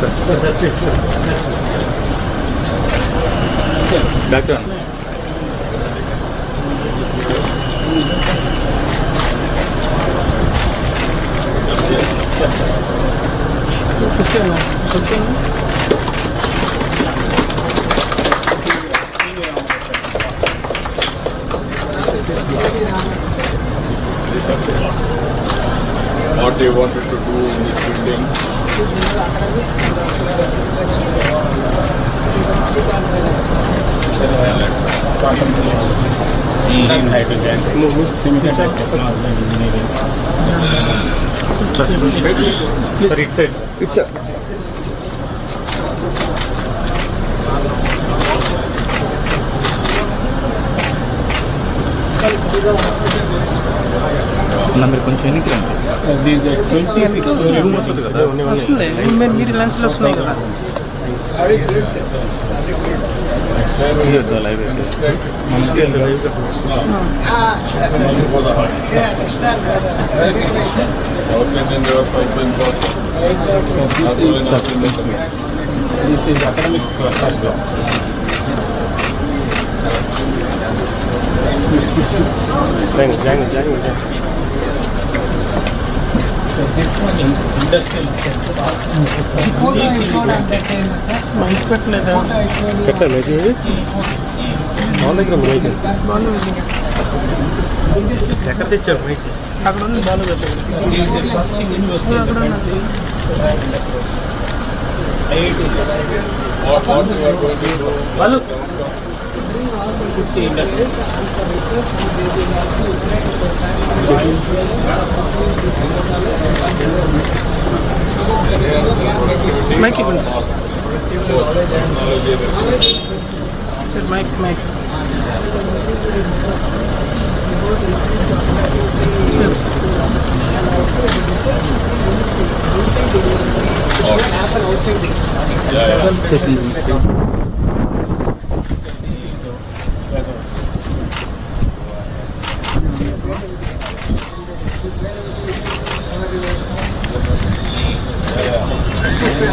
doctor. Doctor. What do you wanted to do in this building? Hydrogen, semiconductor technology, engineering. Sir, అన్న మీరు కొంచెం ఎన్నికలండి రండి These are 26 story room వస్తుంది కదా వస్తుంది మీరు మీరు లెన్స్ లో వస్తున్నాయి కదా ఇయ్యొద్దా లైవ్ మనకి live South Indian This one is industrial ఎక్కడ తెచ్చారు మైక్ అక్కడ ఉంది బాలు పెట్టలేదు అక్కడ Mic it. Sir, mic, mic. Yes. Yeah, yeah.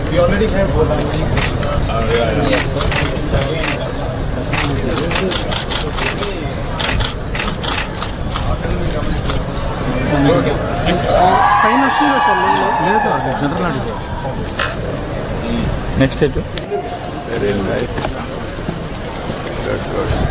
Krishna is taken first. Ah, yeah, yeah. పైన వస్తుందా సార్ లేదు అది జనరల్ అడిగారు next Very nice. Good, good.